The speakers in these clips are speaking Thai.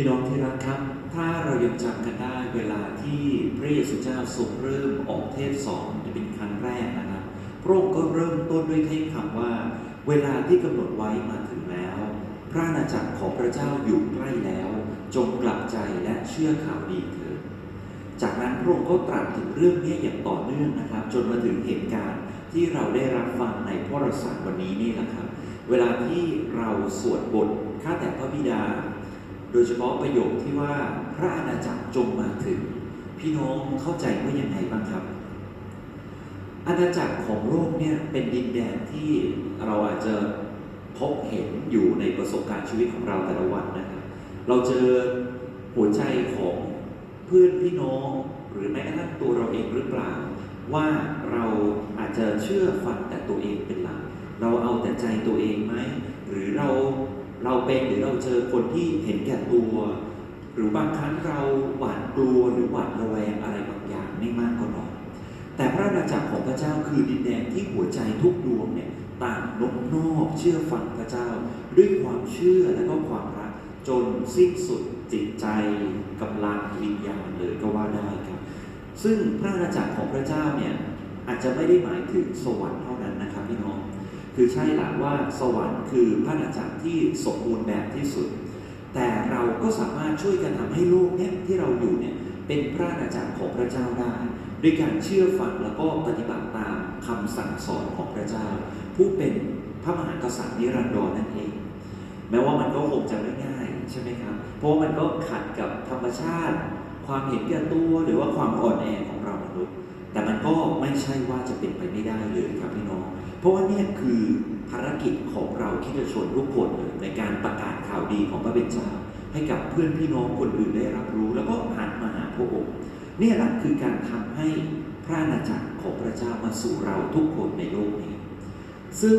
พี่น้องที่รักครับ ถ้าเรายังจำกันได้เวลาที่พระเยซูเจ้าทรงเริ่มออกเทศสอนจะเป็นครั้งแรกนะครับพระองค์ก็เริ่มต้นด้วยถ้อยคำว่า เวลาที่กำหนดไว้มาถึงแล้ว พระอาณาจักรของพระเจ้าอยู่ใกล้แล้ว จงกลับใจและเชื่อข่าวดีเถิดจากนั้นพระองค์ก็ตรัสถึงเรื่องนี้อย่างต่อเนื่องนะครับ จนมาถึงเหตุการณ์ที่เราได้รับฟังในพระรสารวันนี้นี่แหละครับ เวลาที่เราสวดบทข้าแต่พระบิดา โดยเฉพาะประโยคที่ว่าพระอาณาจักรจงมาถึง พี่น้องเข้าใจว่ายังไงบ้างครับ อาณาจักรของโลกเนี่ยเป็นดินแดนที่เราอาจจะพบเห็นอยู่ในประสบการณ์ชีวิตของเราแต่ละวันนะครับเราเจอหัวใจของเพื่อนพี่น้องหรือแม้กระทั่งตัวเราเองหรือเปล่า ว่าเราอาจจะเชื่อฟังแต่ตัวเองเป็นหลัก เราเอาแต่ใจตัวเองไหมหรือเรา เราเป็นหรือเราเจอคนที่เห็นแก่ตัว หรือบางครั้งเราหวาดกลัวหรือหวาดระแวงอะไรบางอย่างไม่มากก็น้อยแต่พระอาณาจักรของพระเจ้าคือดินแดนที่หัวใจทุกดวงเนี่ยต่างนบนอบเชื่อฟังพระเจ้า ด้วยความเชื่อและก็ความรักจนสิ้นสุดจิตใจกำลังวิญญาณเลยก็ว่าได้ครับ ซึ่งพระอาณาจักรของพระเจ้าเนี่ยอาจจะไม่ได้หมายถึงสวรรค์ คือใช่หลักว่าสวรรค์คือพระอาณาจักรที่สมบูรณ์แบบที่สุด แต่เราก็สามารถช่วยกันทำให้โลกเนี้ยที่เราอยู่เนี่ยเป็นพระอาณาจักรของพระเจ้าได้ด้วยการเชื่อฟังแล้วก็ปฏิบัติตามคำสั่งสอนของพระเจ้า ผู้เป็นพระมหากษัตริย์นิรันดรนั่นเอง แม้ว่ามันก็คงจะไม่ง่ายใช่ไหมครับ เพราะมันก็ขัดกับธรรมชาติ ความเห็นแก่ตัวหรือว่าความอ่อนแอของเรามนุษย์แต่มันก็ไม่ใช่ว่าจะเป็นไปไม่ได้เลยครับพี่น้อง เพราะว่านี่คือภารกิจของเราคริดชนทุกคนเลยในการประกาศข่าวดีของพระเป็นเจ้า ให้กับเพื่อนพี่น้องคนอื่นได้รับรู้ แล้วก็หันมาหาพระองค์นี่แหละคือการทำให้พระอาณาจักรของพระเจ้ามาสู่เราทุกคนในโลกนี้ ซึ่ง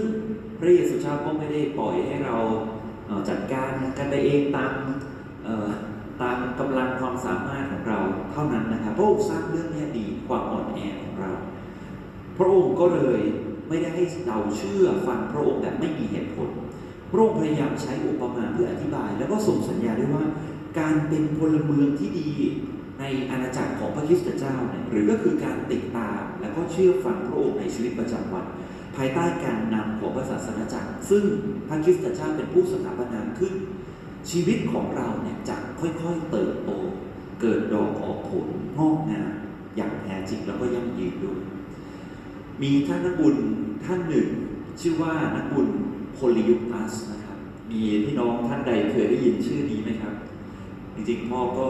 พระเยซูเจ้าก็ไม่ได้ปล่อยให้เราจัดการกันไปเองตามตามกำลังความสามารถของเราเท่านั้นนะครับพระองค์ทราบเรื่องนี้ดีความอ่อนแอของเรา พระองค์ก็เลย ไม่ได้ให้เราเชื่อฟังพระองค์แบบไม่มีเหตุผล พระองค์พยายามใช้อุปมาเพื่ออธิบาย แล้วก็ส่งสัญญาด้วยว่า การเป็นพลเมืองที่ดีในอาณาจักรของพระคริสตเจ้าเนี่ยหรือก็คือการติดตามแล้วก็เชื่อฟังพระองค์ในชีวิตประจำวัน ภายใต้การนำของพระศาสนาจักร ซึ่งพระคริสตเจ้าเป็นผู้สถาปนาขึ้น ชีวิตของเราเนี่ยจะค่อยๆเติบโต เกิดดอกออกผลงอกงามอย่างแท้จริงแล้วก็ยั่งยืนด้วย มีท่านนักบุญท่านหนึ่ง ชื่อว่านักบุญโพลิยุพัสนะครับ มีพี่น้องท่านใดเคยได้ยินชื่อนี้ไหมครับ จริงๆพ่อก็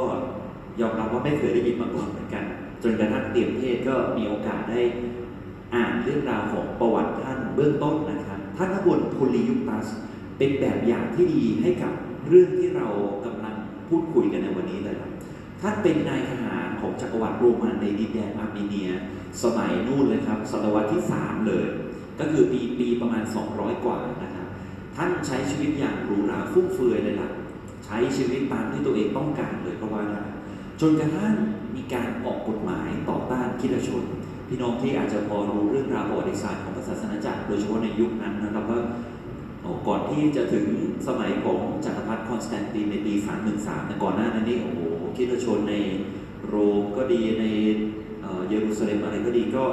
ยอมรับว่าไม่เคยได้ยินมาก่อนเหมือนกัน จนกระทั่งเตรียมเทศก็มีโอกาสได้อ่านเรื่องราวของประวัติท่านเบื้องต้นนะครับ ท่านนักบุญโพลิยุพัส เป็นแบบอย่างที่ดีให้กับเรื่องที่เรากำลังพูดคุยกันในวันนี้เลยครับ ท่านเป็นนายทหารของจักรวรรดิโรมันในดินแดนอาร์เมเนีย สมัยนู่นเลยครับศตวรรษที่ 3 เลย ก็คือปีปีประมาณ 200 กว่านะครับ ท่านใช้ชีวิตอย่างหรูหราฟุ่มเฟือยเลยล่ะ ใช้ชีวิตตามที่ตัวเองต้องการเลยก็ว่าได้จนกระทั่งมีการออกกฎหมายต่อต้านคิดชน พี่น้องที่อาจจะพอรู้เรื่องราวประวัติศาสตร์ของศาสนาจักรโดยเฉพาะในยุคนั้นนะครับว่า ก่อนที่จะถึงสมัยของจักรพรรดิคอนสแตนตินในปี 313แต่ก่อนหน้านั้นนี่โอ้โหคิดชนในโรมก็ดีในเยรูซาเล็มอะไรก็ดีก็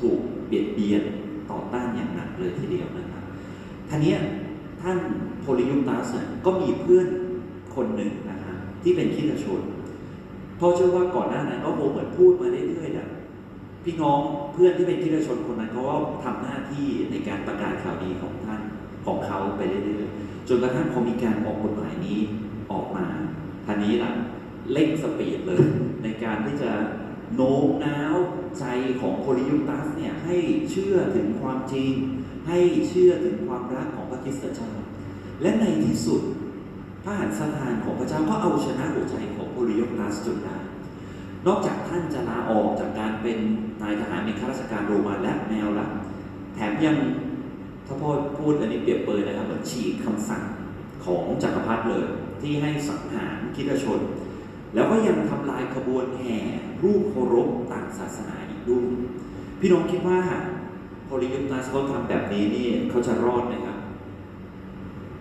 ถูกเบียดเบียนต่อต้านอย่างหนักเลยทีเดียวนะครับท่านนี้ท่านโพลิยุตัสก็มีเพื่อนคนหนึ่งนะฮะที่เป็นคิดชนเพราะเชื่อว่าก่อนหน้านั้นก็คงเหมือนพูดมาเรื่อยๆนะพี่น้องเพื่อนที่เป็นคิดชนคนนั้นเขาก็ทำหน้าที่ในการประกาศข่าวดีของท่าน ของเขาไปเรื่อยๆจนกระทั่งพอมีการออกกฎหมายนี้ออกมาท่านี้ล่ะเร่งสปีดเลย ในการที่จะโน้มน้าวใจของโพลิยุตัสเนี่ยให้เชื่อถึงความจริง ให้เชื่อถึงความรักของพระคิสตเจ้าและในที่สุดพระหัตถ์สถานของพระเจ้าก็เอาชนะหัวใจของโพลิยุตัสจนได้นอกจากท่านจะลาออกจากการเป็นนายทหารในข้าราชการโรมันและแนวละแถมยัง ถ้าพูดพูดอันนี้เปรียบเปรยนะครับเหมือนฉีกคำสั่งของจักรพรรดิเลยที่ให้สังหารคิดชน แล้วก็ยังทำลายขบวนแห่รูปเคารพต่างศาสนาอีกด้วยพี่น้องคิดว่าโพลิยุตัสเขาทำแบบนี้นี่เขาจะรอดไหมครับ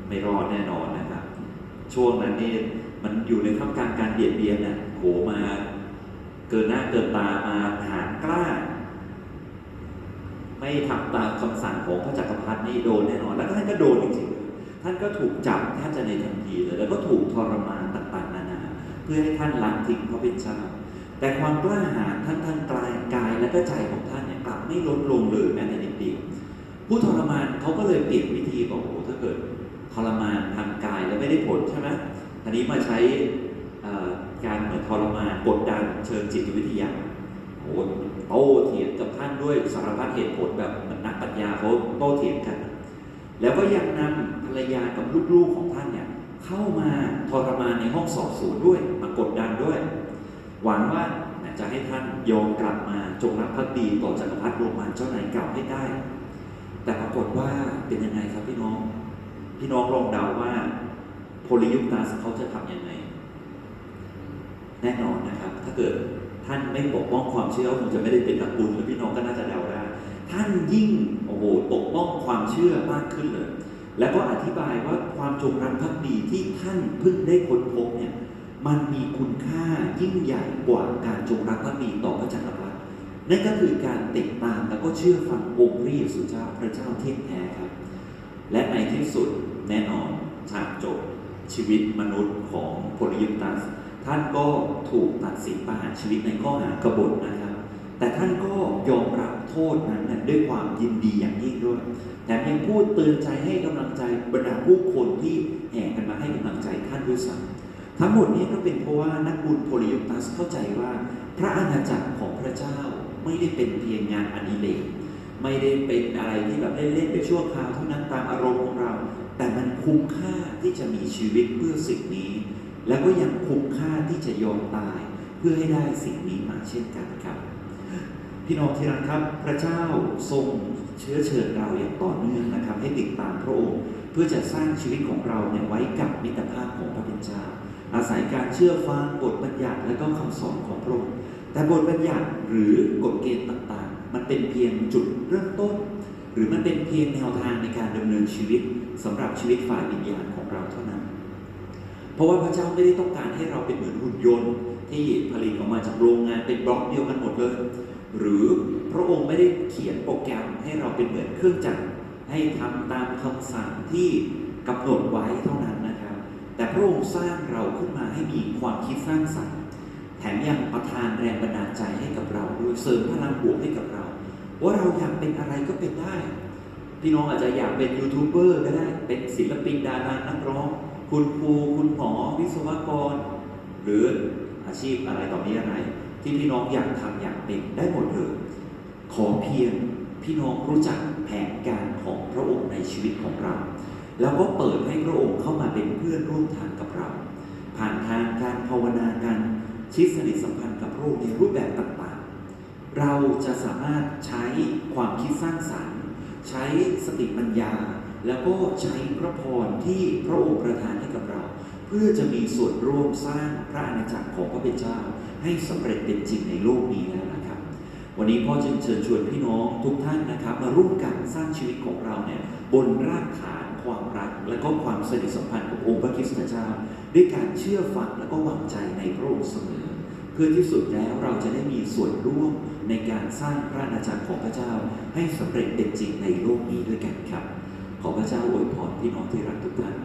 ไม่รอดแน่นอนนะครับ ช่วงนั้นนี่มันอยู่ในท่ามกลางการเบียดเบียนน่ะโหมาเกินหน้าเกินตามาหา ไม่ทำตามคำสั่งของพระจักรพรรดินี่โดนแน่นอน แล้วท่านก็โดนจริงๆ ท่านก็ถูกจับแทบจะในทันทีเลย แล้วก็ถูกทรมานต่างๆ นานา เพื่อให้ท่านละทิ้งพระเป็นเจ้าแต่ความกล้าหาญท่านท่านกลายกายและก็ใจของท่านเนี่ยกลับไม่ลดลงเลยแม้แต่นิดเดียวผู้ทรมานเขาก็เลยเปลี่ยนวิธีบอกโอ้ถ้าเกิดทรมานทางกายแล้วไม่ได้ผลใช่ไหมทีนี้มาใช้การเหมือนทรมานกดดันเชิงจิตวิทยา โอ้โต้เถียงกับท่านด้วยสารพัดเหตุผลแบบเหมือนนักปรัชญาเขาโต้เถียงกัน แล้วก็ยังนำภรรยากับลูกๆของท่านเนี่ยเข้ามาทรมานในห้องสอบสวนด้วยมากดดันด้วย หวังว่าจะให้ท่านยอมกลับมาจงรักภักดีต่อจักรพรรดิโรมันเจ้านายเก่าให้ได้ แต่ปรากฏว่าเป็นยังไงครับพี่น้อง พี่น้องลองเดาว่าโพลิยุคตัสเขาจะทำยังไง แน่นอนนะครับ ถ้าเกิด ท่านไม่ปกป้องความเชื่อคงจะไม่ได้เป็นตระกูลแล้วพี่น้องก็น่าจะเดาได้ท่านยิ่งโอ้โหปกป้องความเชื่อมากขึ้นเลย แล้วก็อธิบายว่าความจงรักภักดีที่ท่านเพิ่งได้ค้นพบเนี่ยมันมีคุณค่ายิ่งใหญ่กว่าการจงรักภักดีต่อพระจักรพรรดินั่นก็คือการติดตามแล้วก็เชื่อฟังองค์พระเยซูเจ้าพระเจ้าเที่ยงแท้ครับ และในที่สุดแน่นอนฉากจบชีวิตมนุษย์ของโพลิยุตัส ท่านก็ถูกตัดสินประหารชีวิตในข้อหากบฏนะครับ แต่ท่านก็ยอมรับโทษนั้นนะด้วยความยินดีอย่างยิ่งด้วยแถมยังพูดเตือนใจให้กำลังใจบรรดาผู้คนที่แห่กันมาให้กำลังใจท่านด้วยซ้ำทั้งหมดนี้ก็เป็นเพราะว่านักบุญโพลิยุตัสเข้าใจว่า พระอาณาจักรของพระเจ้าไม่ได้เป็นเพียงงานอดิเรกไม่ได้เป็นอะไรที่แบบเล่นๆไปชั่วคราวเท่านั้นตามอารมณ์ของเรา แต่มันคุ้มค่าที่จะมีชีวิตเพื่อสิ่งนี้ แล้วก็ยังคุ้มค่าที่จะยอมตายเพื่อให้ได้สิ่งนี้มาเช่นกันครับ พี่น้องที่รักครับ พระเจ้าทรงเชื้อเชิญเราอย่างต่อเนื่องนะครับ ให้ติดตามพระองค์เพื่อจะสร้างชีวิตของเราเนี่ยไว้กับมิตรภาพของพระเป็นเจ้าอาศัยการเชื่อฟังบทบัญญัติและก็คำสอนของพระองค์แต่บทบัญญัติหรือกฎเกณฑ์ต่างๆ มันเป็นเพียงจุดเริ่มต้น หรือมันเป็นเพียงแนวทางในการดำเนินชีวิตสำหรับชีวิตฝ่ายวิญญาณของเราเท่านั้น เพราะว่าพระเจ้าไม่ได้ต้องการให้เราเป็นเหมือนหุ่นยนต์ ที่ผลิตออกมาจากโรงงานเป็นบล็อกเดียวกันหมดเลย หรือพระองค์ไม่ได้เขียนโปรแกรมให้เราเป็นเหมือนเครื่องจักรให้ทำตามคำสั่งที่กำหนดไว้เท่านั้นนะครับ แต่พระองค์สร้างเราขึ้นมาให้มีความคิดสร้างสรรค์แถมยังประทานแรงบันดาลใจให้กับเราด้วยเสริมพลังบวกให้กับเรา ว่าเราอยากเป็นอะไรก็เป็นได้ พี่น้องอาจจะอยากเป็นยูทูบเบอร์ก็ได้เป็นศิลปินดารานักร้อง คุณครูคุณหมอวิศวกร หรืออาชีพอะไรต่อมีอะไร ที่พี่น้องอยากทำอยากเป็นได้หมดเลยขอเพียงพี่น้องรู้จักแผนการของพระองค์ในชีวิตของเรา แล้วก็เปิดให้พระองค์เข้ามาเป็นเพื่อนร่วมทางกับเรา ผ่านทางการภาวนาการชิดสนิทสัมพันธ์กับพระองค์ในรูปแบบต่างๆ เราจะสามารถใช้ความคิดสร้างสรรค์ ใช้สติปัญญา แล้วก็ใช้พระพรที่พระองค์ประทานให้กับเรา เพื่อจะมีส่วนร่วมสร้างพระอาณาจักรของพระเป็นเจ้า ให้สำเร็จเป็นจริงในโลกนี้แล้วนะครับ วันนี้พ่อจึงเชิญชวนพี่น้องทุกท่านนะครับ มาร่วมกันสร้างชีวิตของเราเนี่ยบนรากฐานความรัก และก็ความสนิทสัมพันธ์กับองค์พระคริสตเจ้า ด้วยการเชื่อฟังและก็วางใจในพระองค์เสมอ เพื่อที่สุดแล้วเราจะได้มีส่วนร่วมในการสร้างพระอาณาจักรของพระเจ้า ให้สำเร็จเป็นจริงในโลกนี้ด้วยกันครับ ขอพระเจ้าอวยพรพี่น้องที่รักทุกท่าน